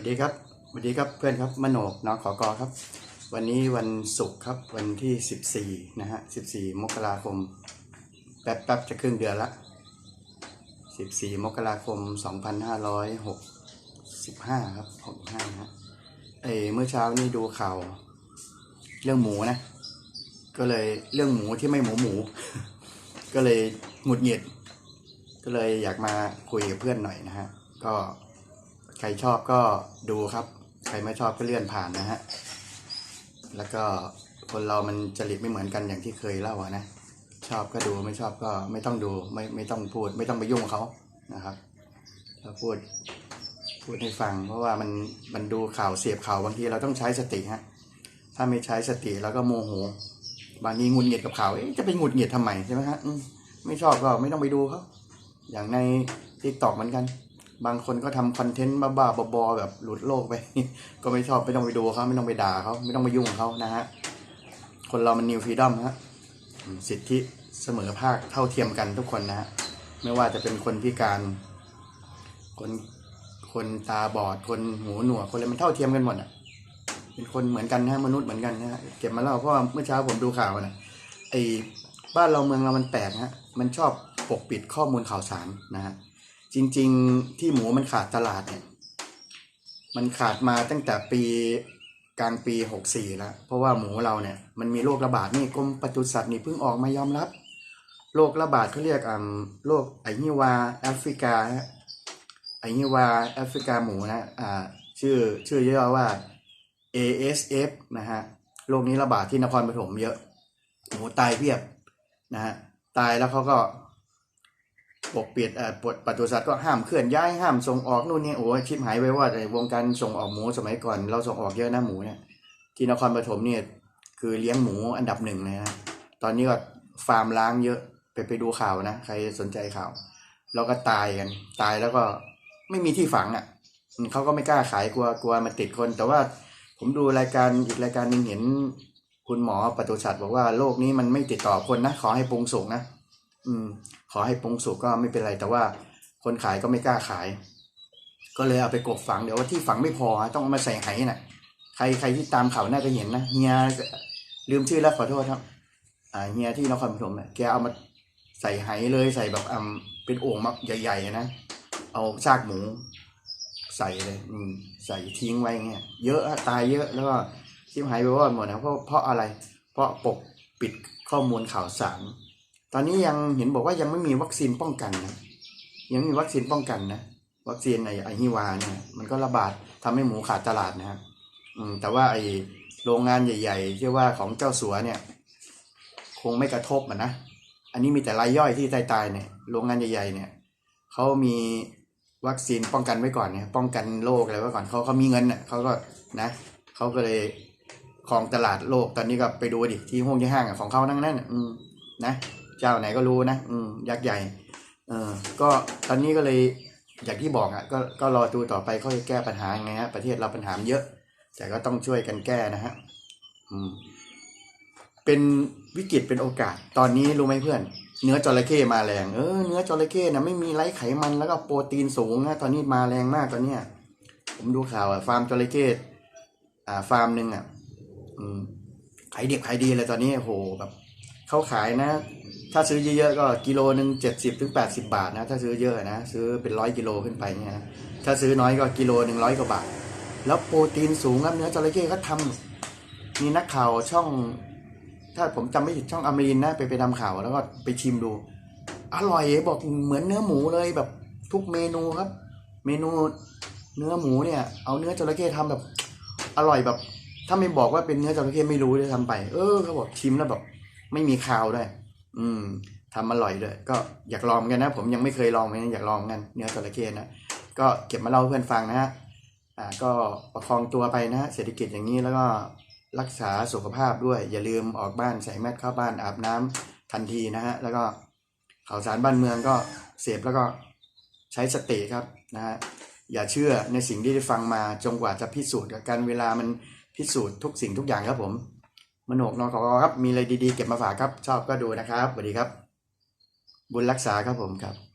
วัสดีครับสวัสดีครับเพื่อนครับมโนกนอขอกอครับ วันนี้วันศุกร์ครับวันที่ 14 นะฮะ 14 มกราคม แป๊บแป๊บจะครึ่งเดือนละ 14 มกราคม 2565 ครับ 65นะฮะเอเมื่อเช้านี้ดูข่าว เรื่องหมูนะ ก็เลยเรื่องหมูที่ไม่หมูหมู ก็เลยหงุดหงิด ก็เลยอยากมาคุยกับเพื่อนหน่อยนะฮะ ก็ ใครชอบก็ดูครับ ใครไม่ชอบก็เลื่อนผ่านนะฮะ แล้วก็คนเรามันจริตไม่เหมือนกันอย่างที่เคยเล่าอะนะ ชอบก็ดูไม่ชอบก็ไม่ต้องดูไม่ไม่ต้องพูด ไม่ต้องไปยุ่งเขานะครับถ้าพูดพูดให้ฟัง เพราะว่ามันมันดูข่าวเสียบข่าวบางทีเราต้องใช้สติฮะ ถ้าไม่ใช้สติแล้วก็โมโห บางทีงุดหงิดกับข่าวเอ๊ะจะไปงุดหงิดทำไมใช่ไหมฮะไม่ชอบก็ไม่ต้องไปดูเขาอย่างในทิกตอกเหมือนกัน บางคนก็ทำคอนเทนต์บ้าๆบอๆแบบหลุดโลกไป ก็ไม่ชอบไม่ต้องไปดูเขาไม่ต้องไปด่าเขาไม่ต้องไปยุ่งเขานะฮะ คนเรามันนิวฟรีดอมฮะ สิทธิเสมอภาคเท่าเทียมกันทุกคนนะฮะ ไม่ว่าจะเป็นคนพิการ คนคนตาบอด คนหูหนวก คนอะไรมันเท่าเทียมกันหมดอะ เป็นคนเหมือนกันนะฮะมนุษย์เหมือนกันนะฮะเก็บมาเล่าเพราะว่าเมื่อเช้าผมดูข่าวนะไอ้บ้านเราเมืองเรามันแปลกฮะ มันชอบปกปิดข้อมูลข่าวสารนะฮะ จริง ๆ ที่หมูมันขาดตลาดเนี่ย มันขาดมาตั้งแต่ปีกลางปีหกสี่แล้ว เพราะว่าหมูเราเนี่ย มันมีโรคระบาดนี่กรมปศุสัตว์นี่เพิ่งออกมายอมรับโรคระบาดเขาเรียกอ่าโรคไอฮิวาแอฟริกาไอฮิวาแอฟริกาหมูนะอ่าชื่อชื่อย่อว่า ASF นะฮะโรคนี้ระบาดที่นครปฐมเยอะหมูตายเพียบนะฮะตายแล้วเขาก็ ปกปิดเอ่อปดปศุสัตว์ก็ห้ามเคลื่อนย้ายห้ามส่งออกนู่นนี่โอ้ชิบหายไปว่าในวงการส่งออกหมูสมัยก่อน เราส่งออกเยอะนะหมูเนี่ยที่นครปฐมเนี่ยคือเลี้ยงหมูอันดับหนึ่งเลยนะตอนนี้ก็ฟาร์มล้างเยอะไปไปดูข่าวนะใครสนใจข่าวแล้วก็ตายกันตายแล้วก็ไม่มีที่ฝังอะเขาก็ไม่กล้าขายกลัวกลัวมาติดคน แต่ว่าผมดูรายการอีกรายการหนึ่งเห็นคุณหมอปศุสัตว์บอกว่าโรคนี้มันไม่ติดต่อคนนะขอให้ปรุงสุกนะ อืม ขอให้ปรุงสุกก็ไม่เป็นไร แต่ว่าคนขายก็ไม่กล้าขาย ก็เลยเอาไปกบฝังเดี๋ยวว่าที่ฝังไม่พอต้องเอามาใส่ไหน่ะ ใครใครที่ตามข่าวน่าจะเห็นนะเฮียลืมชื่อแล้วขอโทษครับ อ่าเฮียที่นครปฐมเนี่ยแกเอามาใส่ไหเลยใส่แบบอ่าเป็นโอ่งมักใหญ่ๆนะเอาซากหมูใส่เลย อืม ใส่ทิ้งไว้เงี้ยเยอะตายเยอะแล้วก็ชิบหายไปวอดหมดนะเพราะเพราะอะไร เพราะปกปิดข้อมูลข่าวสาร ตอนนี้ยังเห็นบอกว่ายังไม่มีวัคซีนป้องกันนะยังมีวัคซีนป้องกันนะวัคซีนไอไอฮิวาเนี่ยมันก็ระบาดทำให้หมูขาดตลาดนะฮะอืมแต่ว่าไอโรงงานใหญ่ๆที่ว่าของเจ้าสัวเนี่ย คงไม่กระทบอะนะอันนี้มีแต่รายย่อยที่ตายๆเนี่ยโรงงานใหญ่ๆเนี่ยเขามีวัคซีนป้องกันไว้ก่อนเนี่ยป้องกันโรคอะไรไว้ก่อนเขาเขามีเงินเน่ะเขาก็นะเขาก็เลยครองตลาดโลกตอนนี้ก็ไปดูดิที่ห้องที่ห้างของเขานั่งนั่นอืมนะ เจ้าไหนก็รู้นะอืมยักษ์ใหญ่ เออก็ตอนนี้ก็เลยอย่างที่บอกอะก็ก็รอดูต่อไปเขาจะแก้ปัญหายังไงฮะประเทศเราปัญหาเยอะ แต่ก็ต้องช่วยกันแก้นะฮะอืมเป็นวิกฤตเป็นโอกาส ตอนนี้รู้ไหมเพื่อน เนื้อจระเข้มาแรงเออเนื้อจระเข้นะไม่มีไร้ไขมันแล้วก็โปรตีนสูงนะตอนนี้มาแรงมากตอนเนี้ยผมดูข่าวอะฟาร์มจระเข้อ่าฟาร์มหนึ่งอะอืมขายดิบขายดีเลยตอนนี้โหแบบเขาขายนะ ถ้าซื้อเยอะๆก็กิโลหนึ่งเจ็ดสิบถึงแปดสิบาทนะ ถ้าซื้อเยอะนะ ซื้อเป็นร้อยกิโลขึ้นไปเนี่ยนะถ้าซื้อน้อยก็กิโลหนึ่งร้อยกว่าบาท แล้วโปรตีนสูงครับเนื้อจระเข้เขาทำมีนักข่าวช่อง ถ้าผมจำไม่ผิดช่องอมรินนะไปไปทำข่าวแล้วก็ไปชิมดู อร่อยบอกเหมือนเนื้อหมูเลยแบบทุกเมนูครับ เมนูเนื้อหมูเนี่ย เอาเนื้อจระเข้ทำแบบ อร่อยแบบ ถ้าไม่บอกว่าเป็นเนื้อจระเข้ไม่รู้เลยทำไป เออเขาบอกชิมแล้วแบบ ไม่มีคาวด้วย อืมทำอร่อยด้วยก็อยากลองเหมือนกันนะ ผมยังไม่เคยลองเหมือนกันอยากลองเหมือนกันเนื้อจระเข้นะก็เก็บมาเล่าเพื่อนฟังนะฮะอ่าก็ประคองตัวไปนะเศรษฐกิจอย่างนี้แล้วก็รักษาสุขภาพด้วย อย่าลืมออกบ้านใส่แมสเข้าบ้านอาบน้ำทันทีนะฮะแล้วก็ข่าวสารบ้านเมืองก็เสพแล้วก็ใช้สติครับนะฮะอย่าเชื่อในสิ่งที่ได้ฟังมาจนกว่าจะพิสูจน์กับการเวลามันพิสูจน์ทุกสิ่งทุกอย่างครับผม มโนกนอกอครับ มีอะไรดีๆ เก็บมาฝากครับ ชอบก็ดูนะครับสวัสดีครับ บุญรักษาครับผมครับ